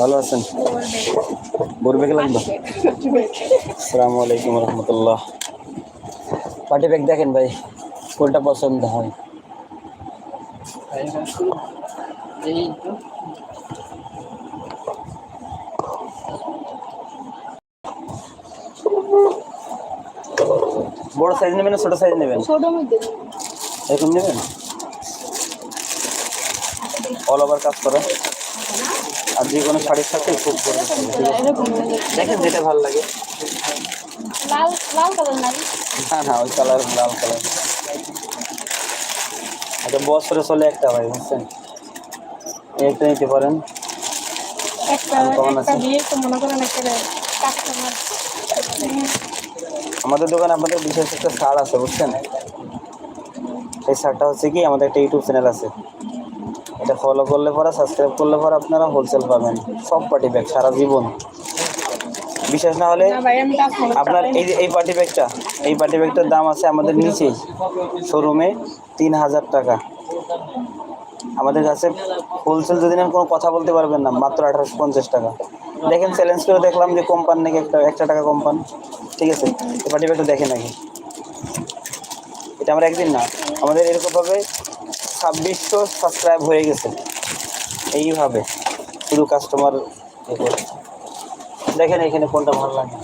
ভালো আছেন? বলবে লাগবে? আসসালামু আলাইকুম রহমতুল্লাহ। পার্টি ব্যাগ দেখেন ভাই কোনটা পছন্দ হয়? বড় সাইজ নেবেন না ছোট সাইজ নেবেন? এরকম নেবেন? অল ওভার কাজ করা? আর যে কোনো শাড়ির সাথে খুব দেখেন যেটা ভালো লাগে। লাল লাল কালার না না না ওই কালার লাল কালার। আচ্ছা বছরে চলে একটা ভাই বুঝছেন? একটা নিতে পারেন। আমাদের দোকানে আপনাদের বিশেষ একটা ছাড় আছে বুঝছেন? এই ছাড়টা হচ্ছে কি? আমাদের একটা ইউটিউব চ্যানেল আছে। এটা ফলো করলে পরে সাবস্ক্রাইব করলে পরে আপনারা হোলসেল পাবেন। সব পার্টি ব্যাগ সারা জীবন। বিশেষ না হলে না আপনার এই যে এই পার্টি ব্যাগটা এই পার্টি ব্যাগটার দাম আছে আমাদের নিচেই শোরুমে তিন হাজার টাকা। আমাদের কাছে হোলসেল যদি নেন কোনো কথা বলতে পারবেন না মাত্র আঠারোশো পঞ্চাশ টাকা। দেখেন চ্যালেঞ্জ করে দেখলাম যে কোম্পান নাকি একটা একটা টাকা কোম্পান ঠিক আছে? এই পার্টি ব্যাগটা দেখে নাকি এটা আমরা একদিন না আমাদের এরকমভাবে ছাব্বিশশো সাবস্ক্রাইব হয়ে গেছে। এইভাবে শুধু কাস্টমার দেখেন এখানে কোনটা ভালো লাগে।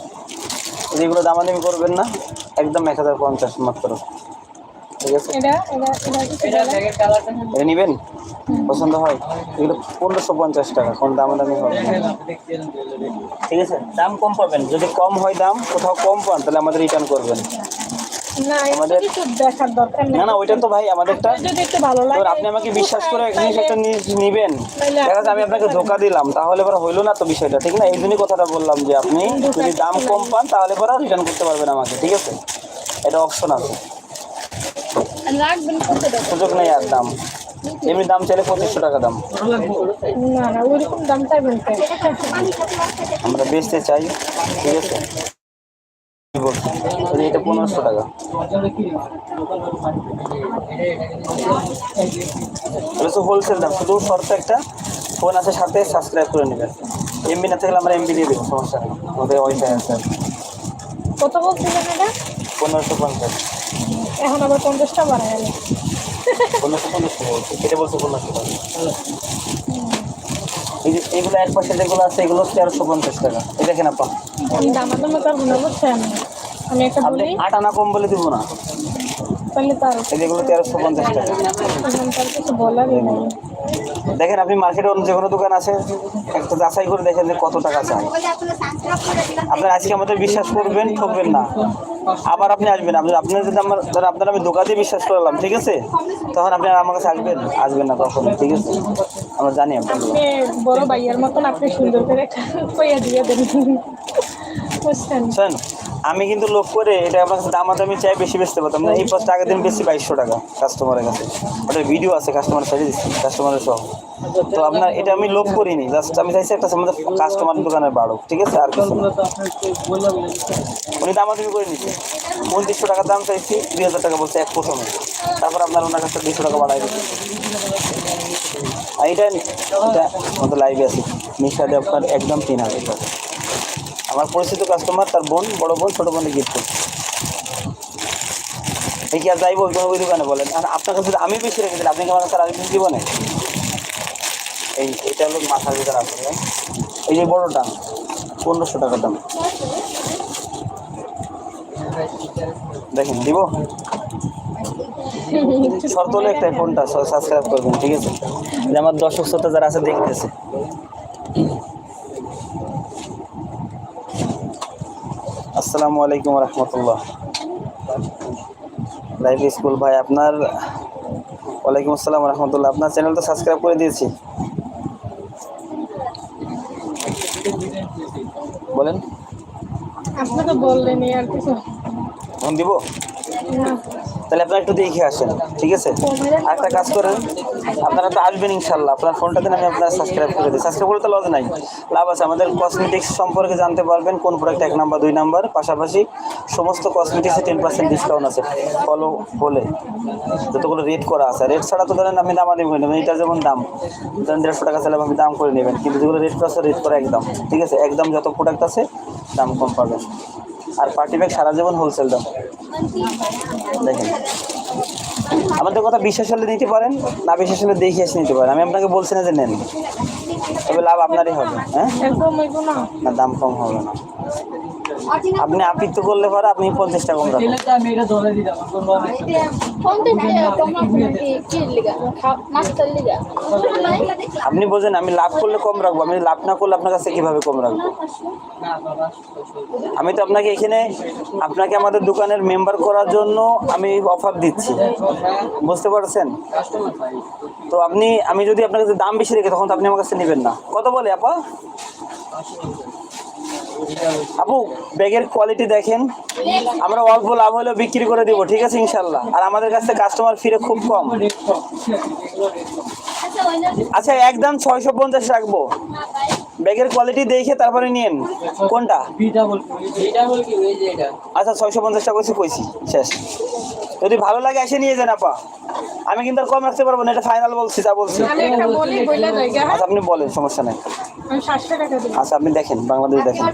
যেগুলো দামাদামি করবেন না একদম এক হাজার পঞ্চাশ মাত্র। ঠিক আছে? এটা এটা এটা কি কালার এটা নেবেন? পছন্দ হয়? এগুলো পনেরোশো পঞ্চাশ টাকা কোন দামাদামি হবে? ঠিক আছে? দাম কম পাবেন। যদি কম হয় দাম কোথাও কম পান তাহলে আমাদের রিটার্ন করবেন। না আমাদের- কিছু দেখার দরকার নেই। না না ওইটা তো ভাই আমাদেরটা যদি একটু ভালো লাগে আপনি আমাকে বিশ্বাস করে এক জিনিস একটা নিবেন। দেখা যাচ্ছে আমি আপনাকে ধোকা দিলাম তাহলে হইল না তো বিষয়টা ঠিক না? এই জন্যই কথাটা বললাম যে আপনি যদি দাম কম পান তাহলে পরে রিটার্ন করতে পারবেন আমাকে ঠিক আছে? এটা অপশন আছে। সুযোগ নেই আর দাম। এমনি দাম চাইলে পঁচিশশো টাকা দাম। না না ওইরকম দাম আমরা বেচতে চাই ঠিক আছে কি বলছি? এই যে এটা পনেরোশো টাকা। এটা হোলসেল দাম। শুধু শর্ত একটা ফোন আছে সাথে সাবস্ক্রাইব করে নেবেন। এমবি না থাকলে আমরা এমবি দিয়ে দেবো সমস্যা নেই। আমাদের ওয়াইফাই আছে। কত বলছিলেন এটা পনেরোশো পঞ্চাশ। এখন আবার পঞ্চাশটা বাড়া গেল। পনেরোশো পঞ্চাশ বলছি। এটা বলছে পনেরোশো এই যে এগুলো এক পাশে যেগুলো আছে এগুলো তেরোশো পঞ্চাশ টাকা। এই দেখেন আপা। আমি দামা দামা করব না বুঝছেন আমি একটা আপনি বলি? আট আনা কম বলে দিব না। তাহলে তার এই তেরোশো পঞ্চাশ টাকা। কিছু বলারই নেই। দেখেন আপনি মার্কেটে অন্য যে কোনো দোকান আছে একটা যাচাই করে দেখেন যে কত টাকা চাই। আপনার আজকে আমাদের বিশ্বাস করবেন ঠকবেন না। আবার আপনি আসবেন আপনি আপনার যদি আমার ধর আপনার আমি দোকান দিয়ে বিশ্বাস করলাম ঠিক আছে? তখন আপনি আমার কাছে আসবেন আসবেন না তখন ঠিক আছে? আমরা জানি আপনি বড় ভাইয়ের মতন আপনি সুন্দর করে কইয়া দিয়ে দেন। বুঝছেন? আমি কিন্তু লোক করে এটা কাছে দামাদামি চাই, বেশি বেচতে পারতাম না। এই পাঁচটা আগের দিন বেশি বাইশশো টাকা কাস্টমারের কাছে। ওটা ভিডিও আছে কাস্টমারের সাথে দিচ্ছি কাস্টমারের সহ। তো আপনার এটা আমি লোভ করিনি জাস্ট আমি চাইছি একটা আমাদের কাস্টমার দোকানের বাড়ুক, ঠিক আছে? আর কিছু। উনি দামাদামি করে নিচ্ছে উনত্রিশশো টাকার দাম চাইছি, দুই হাজার টাকা বলছে এক প্রথমে। তারপর আপনার ওনার কাছে দুশো টাকা বাড়াই দিচ্ছে। আর এটা আমাদের লাইভে আছে। নিঃসাদে আপনার একদম তিন হাজার টাকা। আমার পরিচিত কাস্টমার তার বোন, বড় বোন, ছোটো বোনের গিফট করছে। এই কি আর যাইব? কোনো দোকানে বলেন। আর আপনার কাছে আমি বেশি রেখে দিলে আপনি কি আমার কাছে আর কিছু জীবনে এই, এটা হলো মাথার ভিতরে হ্যাঁ? এই যে বড়টা, পনেরোশো টাকার দাম। দেখেন, দিব? শর্ত হলো একটাই, ফোনটা সাবস্ক্রাইব করবেন, ঠিক আছে? আমার দর্শক শ্রোতা যারা আছে, দেখতেছে। আসসালামু আলাইকুম রহমতুল্লাহ। লাইফ স্কুল ভাই আপনার ওয়ালাইকুম আসসালাম রহমতুল্লাহ। আপনার চ্যানেল তো সাবস্ক্রাইব করে দিয়েছি। বলেন। আপনি তো বললেনই আর কিছু। ফোন দিব? তাহলে আপনারা একটু দেখে আসেন ঠিক আছে? একটা কাজ করেন। আপনারা তো আসবেন ইনশাল্লাহ। আপনার ফোনটা দিন, আমি আপনার সাবস্ক্রাইব করে দিই। সাবস্ক্রাইব করলে তো লজ নাই। লাভ আছে। আমাদের কসমেটিক্স সম্পর্কে জানতে পারবেন, কোন প্রোডাক্ট এক নাম্বার, দুই নাম্বার। পাশাপাশি সমস্ত কসমেটিক্সে টেন পার্সেন্ট ডিসকাউন্ট আছে। ফলো বলে যতগুলো রেট করা আছে। রেট ছাড়া তো ধরেন আমি দাম আদি করি না, এটা যেমন দাম। ধরেন দেড়শো টাকা চাইলে আপনি দাম করে নেবেন। কিন্তু যেগুলো রেট করা আছে রেট করা একদম। ঠিক আছে? একদম যত প্রোডাক্ট আছে, দাম কম পাবেন। আর পার্টি ব্যাগ সারা জীবন হোলসেল দাম। দেখেন। আমাদের কথা বিশ্বাস হলে নিতে পারেন, না বিশ্বাস হলে দেখে এসে নিতে পারেন। আমি আপনাকে বলছি না যে নেন। তবে লাভ আপনারই হবে হ্যাঁ? না, দাম কম হবে না। আপনি আপিত্ত করলে পরে আপনি পঞ্চাশ টাকা কম আপনি বোঝেন, আমি লাভ করলে কম রাখব, আমি লাভ না করলে আপনার কাছে কীভাবে কম রাখব? আমি তো আপনাকে এখানে, আপনাকে আমাদের দোকানের মেম্বার করার জন্য আমি অফার দিচ্ছি। বুঝতে পারছেন? তো আপনি, আমি যদি আপনার কাছে দাম বেশি রেখে, তখন তো আপনি আমার কাছে নেবেন না। কত বলে আপা? আপু, ব্যাগের কোয়ালিটি দেখেন। আমরা অল্প লাভ হলেও বিক্রি করে দিব, ঠিক আছে ইনশাল্লাহ? আর আমাদের কাছে কাস্টমার ফিরে খুব কম। আচ্ছা একদম ছয়শো পঞ্চাশ রাখব। ব্যাগের কোয়ালিটি দেখে তারপরে নিন কোনটা? আচ্ছা ছয়শো পঞ্চাশ টাকা কইছি শেষ। যদি ভালো লাগে এসে নিয়ে যান আপা। আমি কিন্তু আর কম রাখতে পারব না এটা ফাইনাল বলছি যা বলছি। আচ্ছা আপনি বলেন সমস্যা নেই। আচ্ছা আপনি দেখেন বাংলাদেশ দেখেন।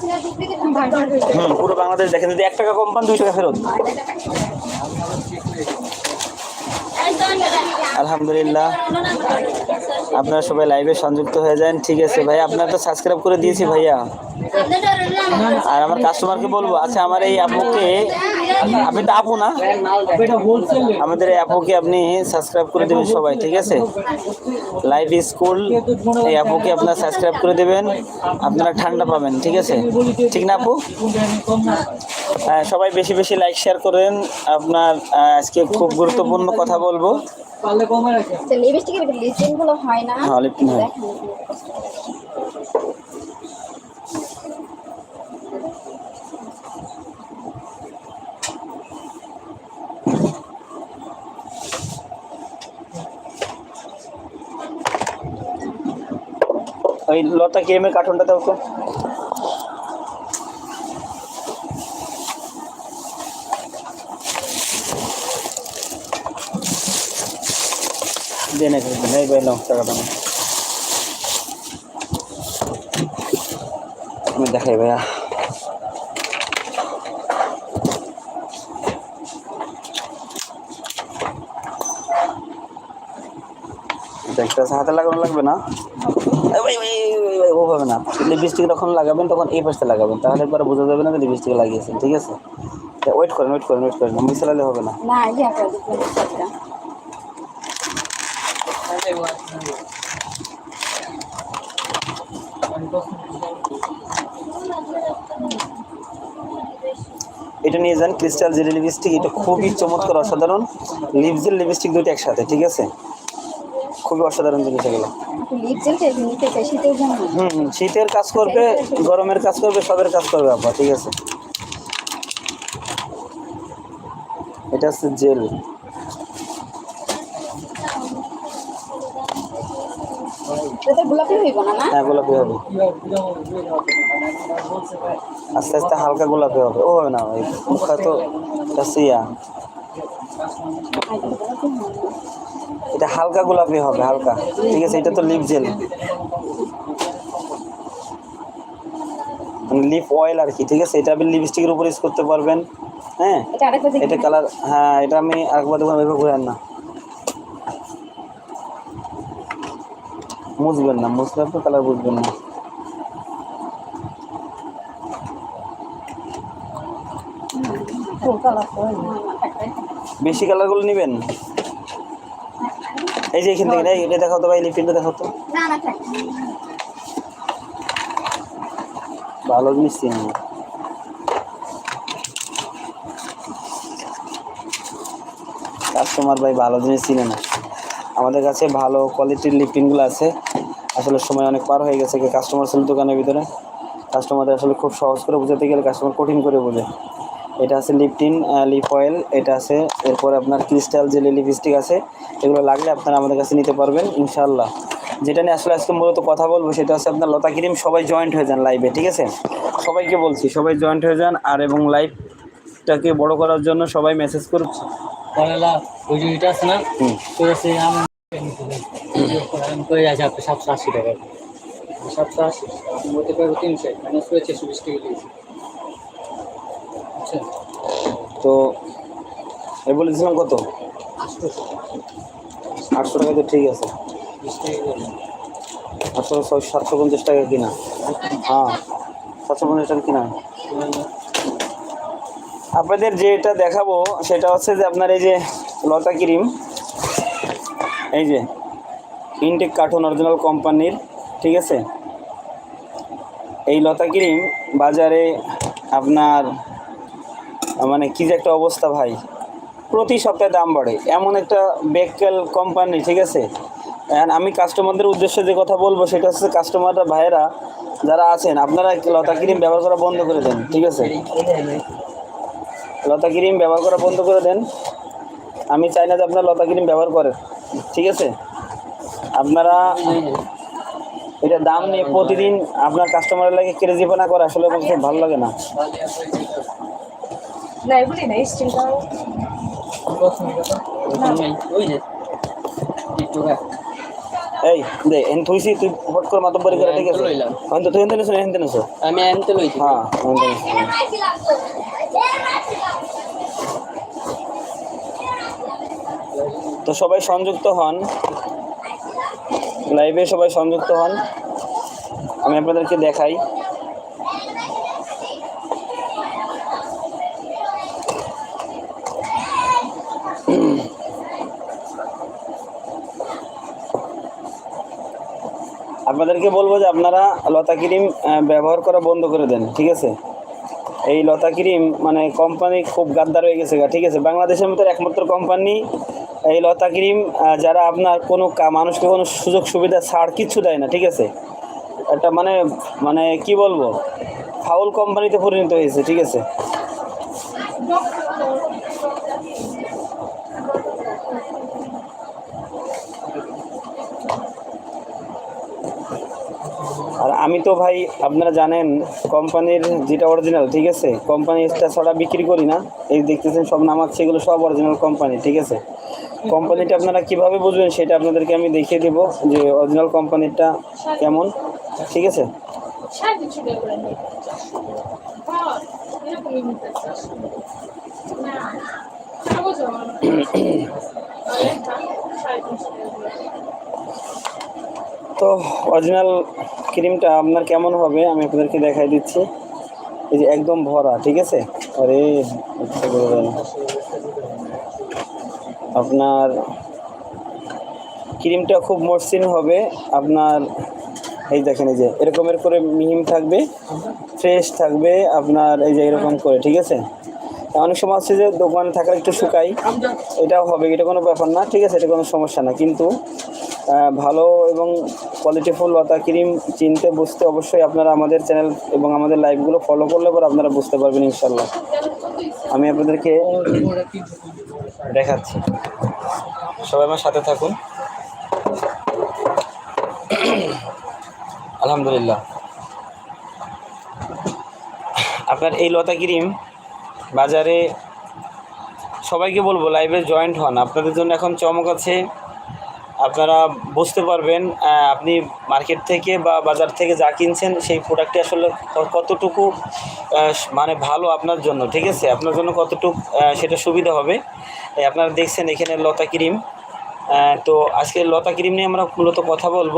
হুম পুরো বাংলাদেশ দেখেন যদি এক টাকা কম পান দুই টাকা ফেরত। আলহামদুলিল্লাহ। আপনারা সবাই লাইভে সংযুক্ত হয়ে যান, ঠিক আছে ভাই আপনার তো সাবস্ক্রাইব করে দিয়েছি ভাইয়া। আর আমার কাস্টমারকে বলব আচ্ছা আমার এই আপুকে, আপনি তো আপু না? আমাদের এই আপুকে আপনি সাবস্ক্রাইব করে দেবেন সবাই, ঠিক আছে? লাইভ স্কুল এই আপুকে আপনার সাবস্ক্রাইব করে দেবেন, আপনারা ঠান্ডা পাবেন, ঠিক আছে? ঠিক না আপু? সবাই বেশি বেশি লাইক শেয়ার করেন। আপনার আজকে খুব গুরুত্বপূর্ণ কথা বলব। হয় না। ওই লতা কেমের কার্টুনটা দাও এখানে দেন এই ভাই নাও টাকাটা। আমি দেখাই ভাইয়া। দেখতে হাতে লাগানো লাগবে না? ভাই, ওভাবে না। লিপস্টিক যখন লাগাবেন তখন এই পাশে লাগাবেন। তাহলে একবার বোঝা যাবে না যে লিপস্টিক লাগিয়েছেন ঠিক আছে? ওয়েট করেন ওয়েট করেন ওয়েট করেন মিশালে হবে না না এই যে আপনার লিপস্টিকটা এটা নিয়ে যান ক্রিস্টাল জেলি লিপস্টিক এটা খুবই চমৎকার অসাধারণ। লিপজেল লিপস্টিক দুটো একসাথে ঠিক আছে? খুবই অসাধারণ জিনিস এগুলো। হুম, শীতের কাজ করবে গরমের কাজ করবে সবের কাজ করবে আব্বা ঠিক আছে? এটা হচ্ছে জেল এটা গোলাপি হইব না না? হ্যাঁ গোলাপি হবে। আস্তে আস্তে হালকা গোলাপি হবে। ও হবে না ওই মুখা তো কাসিয়া এটা হালকা গোলাপি হবে হালকা। ঠিক আছে এটা তো লিপ জেল মানে লিপ অয়েল আর কি ঠিক আছে? এটা আপনি লিপস্টিকের উপর ইউজ করতে পারবেন হ্যাঁ? এটা এটা কালার হ্যাঁ এটা আমি আরেকবার দেখুন ওইভাবে ঘুরেন না। মুছবেন না মুছলে তো কালার বুঝবেন না। বেশি কালারগুলো নেবেন? এই যে এখান থেকে এটা দেখাও তো ভাই লিপটিনটা দেখাও তো। ভালো জিনিস চিনি কাস্টমার ভাই ভালো জিনিস চিনে না। আমাদের কাছে ভালো কোয়ালিটির লিপটিনগুলো আছে। আসলে সময় অনেক পার হয়ে গেছে কাস্টমার ছিল দোকানের ভিতরে। কাস্টমারদের আসলে খুব সহজ করে বোঝাতে গেলে কাস্টমার কঠিন করে বোঝে। এটা আছে লিপটিন লিপ অয়েল এটা আছে এরপর আপনার ক্রিস্টাল যে লিপস্টিক আছে এগুলো লাগলে আপনারা আমাদের কাছে নিতে পারবেন ইনশাল্লাহ যেটা নিয়ে আসলে আজকে মূলত কথা বলব সেটা হচ্ছে আপনার লতা ক্রিম সবাই জয়েন্ট হয়ে যান লাইভে ঠিক আছে? সবাইকে বলছি সবাই জয়েন্ট হয়ে যান আর এবং লাইভটাকে বড় করার জন্য সবাই মেসেজ করছে ওই আছে না? হুম। তো আছে করে আছে আপনি সাতশো আশি টাকা। সাতশো আশি আপনি বলতে পারব তিনশো মাইনাস হয়েছে চল্লিশ টাকা দিয়েছি। বুঝছেন? তো আমি বলেছিলাম কত? আটশো। টাকা তো ঠিক আছে। আটশো ছয় সাতশো পঞ্চাশ টাকা কিনা? হ্যাঁ সাতশো পঞ্চাশ টাকা কিনা? আপনাদের যেটা দেখাবো সেটা হচ্ছে যে আপনার এই যে লতা ক্রিম এই যে ইনটেক কার্টুন অরিজিনাল কোম্পানির ঠিক আছে? এই লতা ক্রিম বাজারে আপনার মানে কি যে একটা অবস্থা ভাই। প্রতি সপ্তাহে দাম বাড়ে। এমন একটা বেকেল কোম্পানি ঠিক আছে? আমি কাস্টমারদের উদ্দেশ্যে যে কথা বলব, সেটা হচ্ছে কাস্টমাররা ভাইয়েরা, যারা আছেন, আপনারা লতা ক্রিম ব্যবহার করা বন্ধ করে দেন, ঠিক আছে? লতা ক্রিম ব্যবহার করা বন্ধ করে দেন। আমি চাই না যে আপনার লতা ক্রিম ব্যবহার করেন, ঠিক আছে? আপনারা এটা দাম নিয়ে প্রতিদিন আপনার কাস্টমারের লাগে কেরেজিপানা করে আসলে খুব ভালো লাগে না। এই দে এন থুইছি তুই হট করে মাতব্বরি করে ঠিক আছে লইলাম। তুই এনতে নিছো এনতে নিছো আমি লইছি হ্যাঁ এনতে তো সবাই সংযুক্ত হন। লাইভে সবাই সংযুক্ত হন। আমি আপনাদেরকে দেখাই। আপনাদেরকে বলব যে আপনারা লতা ক্রিম ব্যবহার করা বন্ধ করে দেন, ঠিক আছে? এই লতা ক্রিম মানে কোম্পানি খুব গাদ্দার হয়ে গেছে ঠিক আছে? বাংলাদেশের মতো একমাত্র কোম্পানি এই লতা ক্রিম যারা আপনার কোনো মানুষকে কোনো সুযোগ সুবিধা ছাড় কিচ্ছু দেয় না, ঠিক আছে? একটা মানে মানে কি বলব? ফাউল কোম্পানিতে পরিণত হয়েছে, ঠিক আছে? আর আমি তো ভাই, আপনারা জানেন, কোম্পানির যেটা অরিজিনাল ঠিক আছে? কোম্পানি এক্সট্রা ছড়া বিক্রি করি না। এই দেখতেছেন, সব নামাচ্ছে, এগুলো সব অরিজিনাল কোম্পানি, ঠিক আছে? কোম্পানিটা আপনারা কীভাবে বুঝবেন সেটা আপনাদেরকে আমি দেখিয়ে দেবো যে অরিজিনাল কোম্পানিটা কেমন। ঠিক আছে? হ্যাঁ তো অরিজিনাল ক্রিমটা আপনার কেমন হবে আমি আপনাদেরকে দেখাই দিচ্ছি। এই যে একদম ভরা ঠিক আছে? আরে। আপনার ক্রিমটা খুব মসৃণ হবে। আপনার এই দেখেন এই যে এরকমের করে মিহিম থাকবে, ফ্রেশ থাকবে আপনার এই যে এরকম করে, ঠিক আছে? অনেক সময় আছে যে দোকানে থাকার একটু শুকাই, এটাও হবে, এটা কোনো ব্যাপার না, ঠিক আছে? এটা কোনো সমস্যা না, কিন্তু ভালো এবং কোয়ালিটিফুল লতা ক্রিম চিনতে বুঝতে অবশ্যই আপনারা আমাদের চ্যানেল এবং আমাদের লাইভগুলো ফলো করলে পর আপনারা বুঝতে পারবেন ইনশাল্লাহ আমি আপনাদেরকে দেখাচ্ছি। সবাই আমার সাথে থাকুন। আলহামদুলিল্লাহ। আপনার এই লতা ক্রিম বাজারে সবাইকে বলব লাইভে জয়েন্ট হন। আপনাদের জন্য এখন চমক আছে। আপনারা বুঝতে পারবেন আপনি মার্কেট থেকে বা বাজার থেকে যা কিনছেন, সেই প্রোডাক্টটি আসলে কতটুকু মানে ভালো আপনার জন্য, ঠিক আছে? আপনার জন্য কতটুকু সেটা সুবিধা হবে। আপনারা দেখছেন এখানে লতা ক্রিম। তো আজকে লতা ক্রিম নিয়ে আমরা মূলত কথা বলব।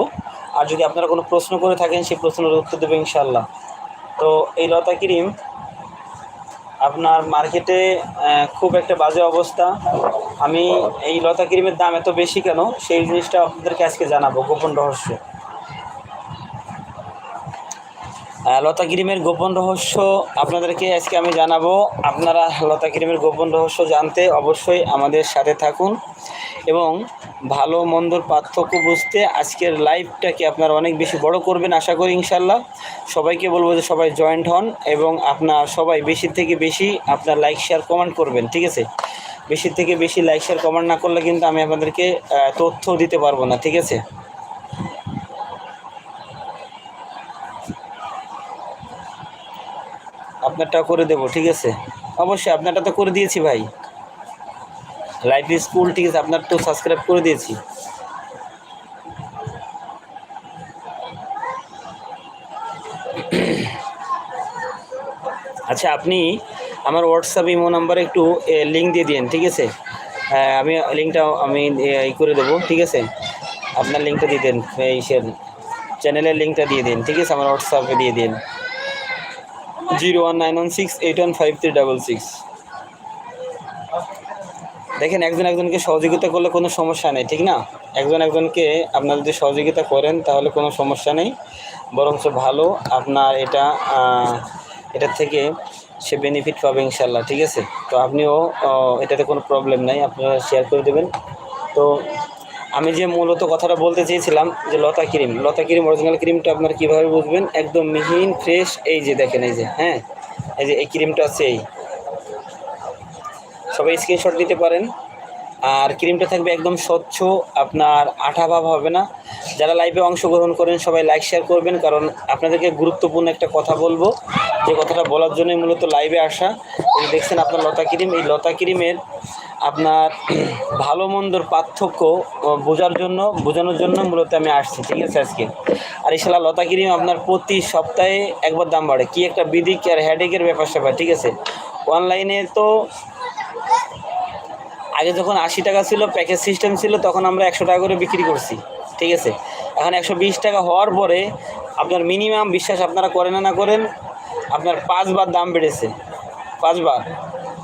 আর যদি আপনারা কোনো প্রশ্ন করে থাকেন, সেই প্রশ্নের উত্তর দেবো ইনশাল্লাহ তো এই লতা ক্রিম, আপনার মার্কেটে খুব একটা বাজে অবস্থা। আমি এই লতা ক্রিমের দাম এত বেশি কেন? সেই জিনিসটা আপনাদেরকে আজকে জানাব গোপন রহস্য। লতা ক্রিমের গোপন রহস্য আপনাদেরকে আজকে আমি জানাব। আপনারা লতা ক্রিমের গোপন রহস্য জানতে অবশ্যই আমাদের সাথে থাকুন এবং ভালো, মন্দর পার্থক্য বুঝতে আজকের লাইভটাকে আপনারা অনেক বেশি বড় করবেন আশা করি ইনশাল্লাহ। সবাইকে বলব যে সবাই জয়েন্ট হন এবং আপনার সবাই বেশি থেকে বেশি আপনার লাইক, শেয়ার, কমেন্ট করবেন, ঠিক আছে? বেশি থেকে বেশি লাইক শেয়ার কমেন্ট না করলে কিন্তু আমি আপনাদেরকে তথ্য দিতে পারব না, ঠিক আছে? আপনারটা করে দেবো, ঠিক আছে? অবশ্যই আপনারটা তো করে দিয়েছি ভাই। লাইফ স্কুল ঠিক আছে? আপনার তো সাবস্ক্রাইব করে দিয়েছি। আচ্ছা আপনি আমার হোয়াটসঅ্যাপ ইমো নাম্বারে একটু লিঙ্ক দিয়ে দিন ঠিক আছে? আমি লিঙ্কটা আমি ই করে দেবো, ঠিক আছে? আপনার লিঙ্কটা দিয়ে দেন, এই চ্যানেলের লিঙ্কটা দিয়ে দিন, ঠিক আছে? আমার হোয়াটসঅ্যাপে দিয়ে দিন। Zero one nine one six eight one five three double six দেখেন, একজন একজনকে সহযোগিতা করলে কোনো সমস্যা নেই, ঠিক না? একজন একজনকে আপনারা যদি সহযোগিতা করেন, তাহলে কোনো সমস্যা নেই। বরঞ্চ ভালো আপনার এটা এটার থেকে সে বেনিফিট পাবে ইনশাল্লাহ ঠিক আছে? তো আপনিও এটাতে কোনো প্রবলেম নাই, আপনারা শেয়ার করে দেবেন। তো আমি যে মূলত কথাটা বলতে চেয়েছিলাম যে Lata cream Lata cream original ক্রিমটা আপনারা কীভাবে বুঝবেন? একদম মিহিন ফ্রেশ এই যে দেখেন, এই যে হ্যাঁ? এই যে, এই ক্রিমটা আছে এই। সবাই স্ক্রিনশট দিতে পারেন। আর ক্রিমটা থাকবে একদম স্বচ্ছ, আপনার আঠা ভাব হবে না। যারা লাইভে অংশগ্রহণ করেন, সবাই লাইক শেয়ার করবেন, কারণ আপনাদেরকে গুরুত্বপূর্ণ একটা কথা বলব। যে কথাটা বলার জন্যই মূলত লাইভে আসা। দেখছেন আপনার লতা ক্রিম। এই লতা ক্রিমের আপনার ভালো মন্দর পার্থক্য বোঝার জন্য, বোঝানোর জন্য মূলত আমি আসছি। ঠিক আছে আজকে? আর ইনশাল্লাহ লতা ক্রিম আপনার প্রতি সপ্তাহে একবার দাম বাড়ে। কি একটা বিদিক আর হেডেকের ব্যাপার স্যাপার ঠিক আছে? অনলাইনে তো আগে যখন আশি টাকা ছিল প্যাকেজ সিস্টেম ছিল, তখন আমরা একশো টাকা করে বিক্রি করছি। ঠিক আছে? এখন একশো বিশ টাকা হওয়ার পরে আপনার মিনিমাম বিশ্বাস আপনারা করেন না করেন, আপনার পাঁচবার দাম বেড়েছে। পাঁচবার।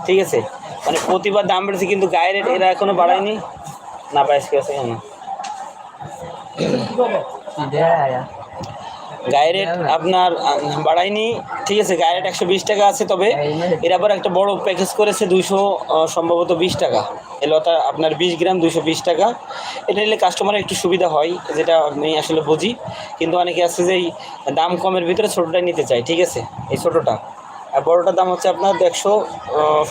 ঠিক আছে? মানে প্রতিবার দাম বেড়েছে, কিন্তু গায়ের রেট এরা এখনও বাড়ায়নি। না কি আছে কেন? গায়ের রেট আপনার বাড়ায়নি। ঠিক আছে গায়ের রেট একশো বিশ টাকা আছে তবে এর আবার একটা বড় প্যাকেজ করেছে দুইশো সম্ভবত বিশ টাকা। এই লতা আপনার বিশ গ্রাম দুইশো বিশ টাকা। এটা নিলে কাস্টমারের একটু সুবিধা হয় যেটা আমি আসলে বুঝি। কিন্তু অনেকে আছে যে এই দাম কমের ভিতরে ছোটোটাই নিতে চাই ঠিক আছে? এই ছোটোটা। আর বড়োটার দাম হচ্ছে আপনার একশো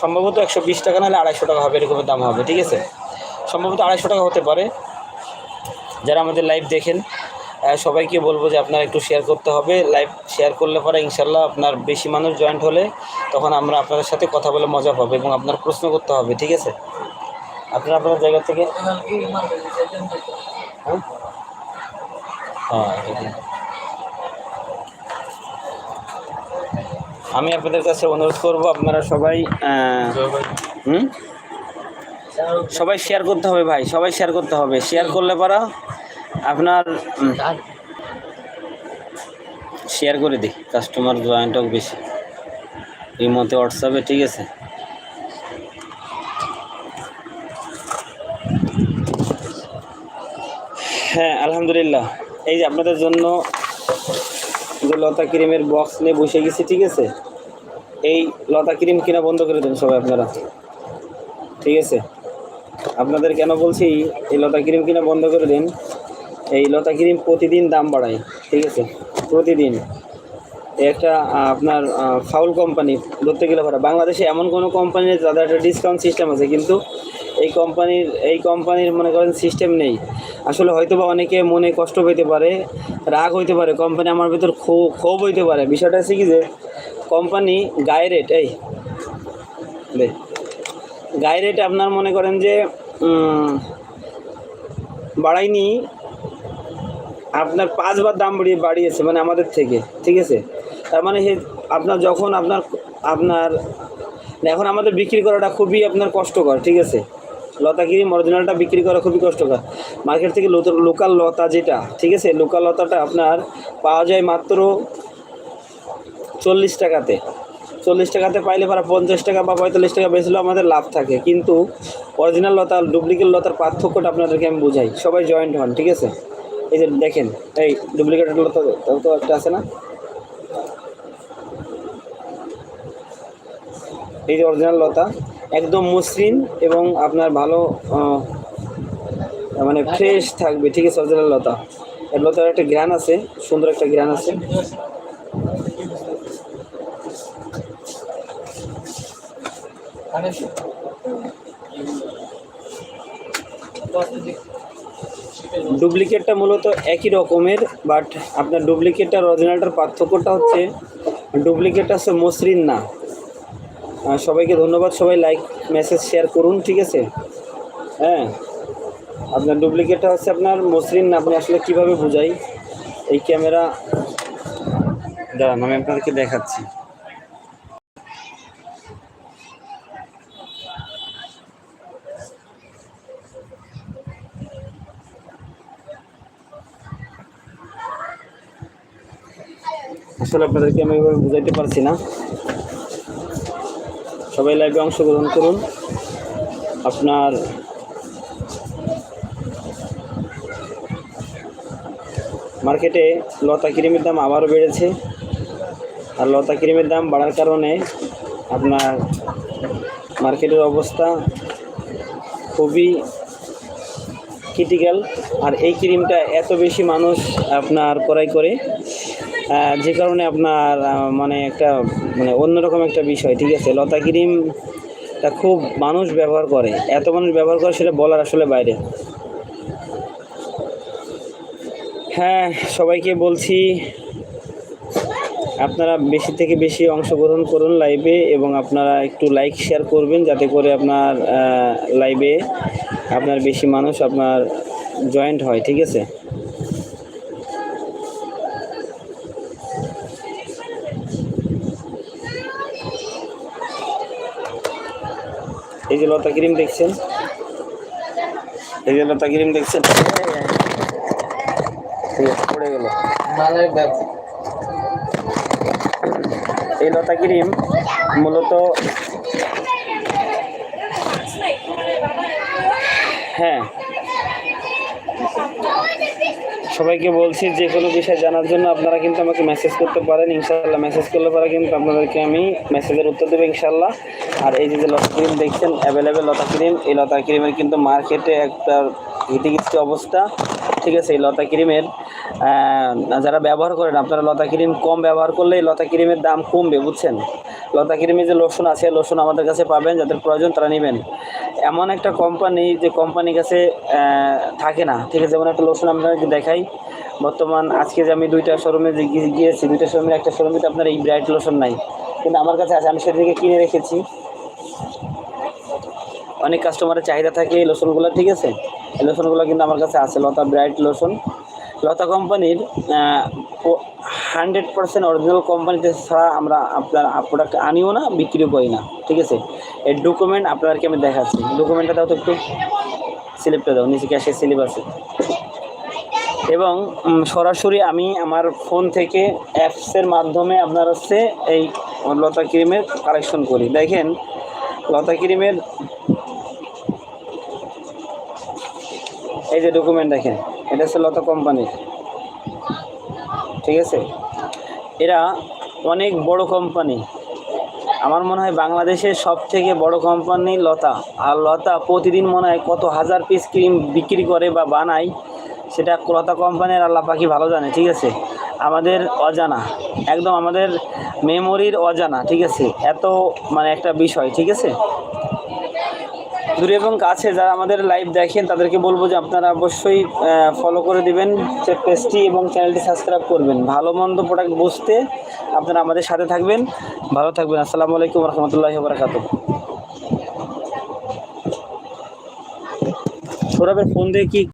সম্ভবত একশো বিশ টাকা নাহলে আড়াইশো টাকা হবে এরকমের দাম হবে ঠিক আছে? সম্ভবত আড়াইশো টাকা হতে পারে। যারা আমাদের লাইভ দেখেন সবাইকে বলব যে আপনারা একটু শেয়ার করতে হবে। লাইভ শেয়ার করলে পরে ইনশাল্লাহ আপনার বেশি মানুষ জয়েন্ট হলে তখন আমরা আপনাদের সাথে কথা বলে মজা পাবো এবং আপনার প্রশ্ন করতে হবে, ঠিক আছে? আপনারা আপনার জায়গা থেকে হ্যাঁ? আমি আপনাদের কাছে অনুরোধ করব, আপনারা সবাই সবাই শেয়ার করতে হবে ভাই, সবাই শেয়ার করতে হবে। শেয়ার করলে পারা আপনার শেয়ার করে দিই কাস্টমার জয়েন্ট হোক বেশি। এই মতে হোয়াটসঅ্যাপে ঠিক আছে? হ্যাঁ আলহামদুলিল্লাহ। এই যে আপনাদের জন্য যে লতা ক্রিমের বক্স নিয়ে বসে গেছি, ঠিক আছে? এই লতা ক্রিম কিনা বন্ধ করে দেন সবাই আপনারা। ঠিক আছে? আপনাদের কেন বলছি, এই লতা ক্রিম কিনা বন্ধ করে দিন? এই লতা ক্রিম প্রতিদিন দাম বাড়ায় ঠিক আছে? প্রতিদিন। একটা আপনার ফাউল কোম্পানি ধরতে গেলে পারে বাংলাদেশে এমন কোনো কোম্পানি তাদের একটা ডিসকাউন্ট সিস্টেম আছে কিন্তু এই কোম্পানির এই কোম্পানির মনে করেন সিস্টেম নেই। আসলে হয়তো বা অনেকে মনে কষ্ট পেতে পারে রাগ হইতে পারে কোম্পানি আমার ভিতর ক্ষো- ক্ষোভ হইতে পারে। বিষয়টা হচ্ছে কি যে কোম্পানি গায়ে রেট এই গায়ে রেট আপনার মনে করেন যে উম, বাড়ায়নি আপনার পাঁচবার দাম বাড়িয়ে বাড়িয়েছে মানে আমাদের থেকে, ঠিক আছে? তার মানে হে আপনার যখন আপনার আপনার এখন আমাদের বিক্রি করাটা খুবই আপনার কষ্টকর, ঠিক আছে? লতা ক্রিম অরিজিনালটা বিক্রি করা খুবই কষ্টকর। মার্কেট থেকে লোকাল লতা যেটা, ঠিক আছে? লোকাল লতাটা আপনার পাওয়া যায় মাত্র চল্লিশ টাকাতে। চল্লিশ টাকাতে পাইলে পরে পঞ্চাশ টাকা বা পঁয়তাল্লিশ টাকা বেচলেও আমাদের লাভ থাকে। কিন্তু অরিজিনাল লতা ডুপ্লিকেট লতার পার্থক্যটা আপনাদেরকে আমি বুঝাই। সবাই জয়েন্ট হন, ঠিক আছে? এই যে দেখেন, এই ডুপ্লিকেট লতা তো- তো একটা আছে না? এই যে অরিজিনাল লতা, একদম মসৃণ এবং আপনার ভালো মানে ফ্রেশ থাকবে, ঠিক আছে অরিজিনাল লতা। এর লতার একটা গ্রান আছে, সুন্দর একটা গ্রান আছে। ডুপ্লিকেটটা মূলত একই রকমের বাট আপনার ডুপ্লিকেটটা অরিজিনালটার পার্থক্যটা হচ্ছে ডুপ্লিকেটটা হচ্ছে মসৃণ না। সবাইকে ধন্যবাদ, সবাই লাইক মেসেজ শেয়ার করুন, ঠিক আছে? হ্যাঁ আপনার ডুপ্লিকেটটা হচ্ছে আপনার মসৃণ না, আপনি আসলে কীভাবে বোঝাই? এই ক্যামেরা, দাঁড়ান, আমি আপনাদেরকে দেখাচ্ছি। আসলে আপনাদেরকে আমি এভাবে বুঝাইতে পারছি না। সবাই লাইভে অংশগ্রহণ করুন। আপনার মার্কেটে লতা ক্রিমের দাম আবারও বেড়েছে। আর লতা ক্রিমের দাম বাড়ার কারণে আপনার মার্কেটের অবস্থা খুবই ক্রিটিক্যাল আর এই ক্রিমটা এত বেশি মানুষ আপনার ক্রয় করে যে কারণে আপনার মানে একটা মানে অন্যরকম একটা বিষয়, ঠিক আছে? লতা ক্রিমটা খুব মানুষ ব্যবহার করে। এত মানুষ ব্যবহার করে সেটা বলার আসলে বাইরে। হ্যাঁ সবাইকে বলছি, আপনারা বেশি থেকে বেশি অংশগ্রহণ করুন লাইভে এবং আপনারা একটু লাইক শেয়ার করবেন যাতে করে আপনার লাইভে আপনার বেশি মানুষ আপনার জয়েন্ট হয়, ঠিক আছে? এই যে লতা ক্রিম দেখছেন? এই যে লতা ক্রিম দেখছেন? পড়ে গেল। এই লতা ক্রিম মূলত হ্যাঁ। সবাইকে বলছি যে কোনো বিষয় জানার জন্য আপনারা কিন্তু আমাকে মেসেজ করতে পারেন ইনশাল্লাহ মেসেজ করলে পরে কিন্তু আপনাদেরকে আমি মেসেজের উত্তর দেবো ইনশাল্লাহ আর এই যে লতা ক্রিম দেখছেন অ্যাভেলেবেল লতা ক্রিম, এই লতা ক্রিমের কিন্তু মার্কেটে একটা হিটিগিস্টি অবস্থা। ঠিক আছে, এই লতা ক্রিমের যারা ব্যবহার করেন, আপনারা লতা ক্রিম কম ব্যবহার করলে এই লতা ক্রিমের দাম কমবে, বুঝছেন? লতা ক্রিমের যে লোশন আছে লোশন আমাদের কাছে পাবেন, যাদের প্রয়োজন তারা নেবেন। এমন একটা কোম্পানি যে কোম্পানির কাছে থাকে না। ঠিক আছে, যেমন একটা লোশন আপনাকে দেখাই। বর্তমান আজকে যে আমি দুইটা শোরুমে যে গিয়ে- গিয়েছি, দুইটা শোরুমের একটা শোরুমে তো আপনার এই ব্রাইট লোশন নাই। কিন্তু আমার কাছে আছে, আমি সেদিকে কিনে রেখেছি। অনেক কাস্টমারের চাহিদা থাকে এই লোশনগুলো ঠিক আছে? এই লোশনগুলো কিন্তু আমার কাছে আছে, লতা ব্রাইট লোশন লতা কোম্পানির হান্ড্রেড পার্সেন্ট অরিজিনাল কোম্পানিতে ছাড়া আমরা আপনার প্রোডাক্ট আনিও না, বিক্রিও করি না, ঠিক আছে? এর ডকুমেন্ট আপনাদেরকে আমি দেখাচ্ছি। ডকুমেন্টটা দাও তো একটু। স্লিপটা দাও, নিচে ক্যাশের স্লিপ আছে। এবং সরাসরি আমি আমার ফোন থেকে অ্যাপসের মাধ্যমে আপনার হচ্ছে এই লতা ক্রিমের কালেকশন করি। দেখেন, লতা ক্রিমের এই যে ডকুমেন্ট দেখেন, এটা হচ্ছে লতা কোম্পানির। ঠিক আছে? এরা অনেক বড় কোম্পানি আমার মনে হয় বাংলাদেশের সব থেকে বড় কোম্পানি লতা। আর লতা প্রতিদিন মনে হয় কত হাজার পিস ক্রিম বিক্রি করে বা বানায়, সেটা লতা কোম্পানির আল্লাহ পাখি ভালো জানে, ঠিক আছে? আমাদের অজানা, একদম আমাদের মেমোরির অজানা, ঠিক আছে? এত মানে একটা বিষয়, ঠিক আছে? দূরে এবং কাছে যারা আমাদের লাইভ দেখেন, তাদেরকে বলব যে আপনারা অবশ্যই ফলো করে দিবেন পেজটি এবং চ্যানেলটি সাবস্ক্রাইব করবেন। ভালো মন্দ প্রোডাক্ট বুঝতে আপনারা আমাদের সাথে থাকবেন। ভালো থাকবেন। আসসালামু আলাইকুম রহমতুল্লাহ বরাকাত ফোন দিয়ে কি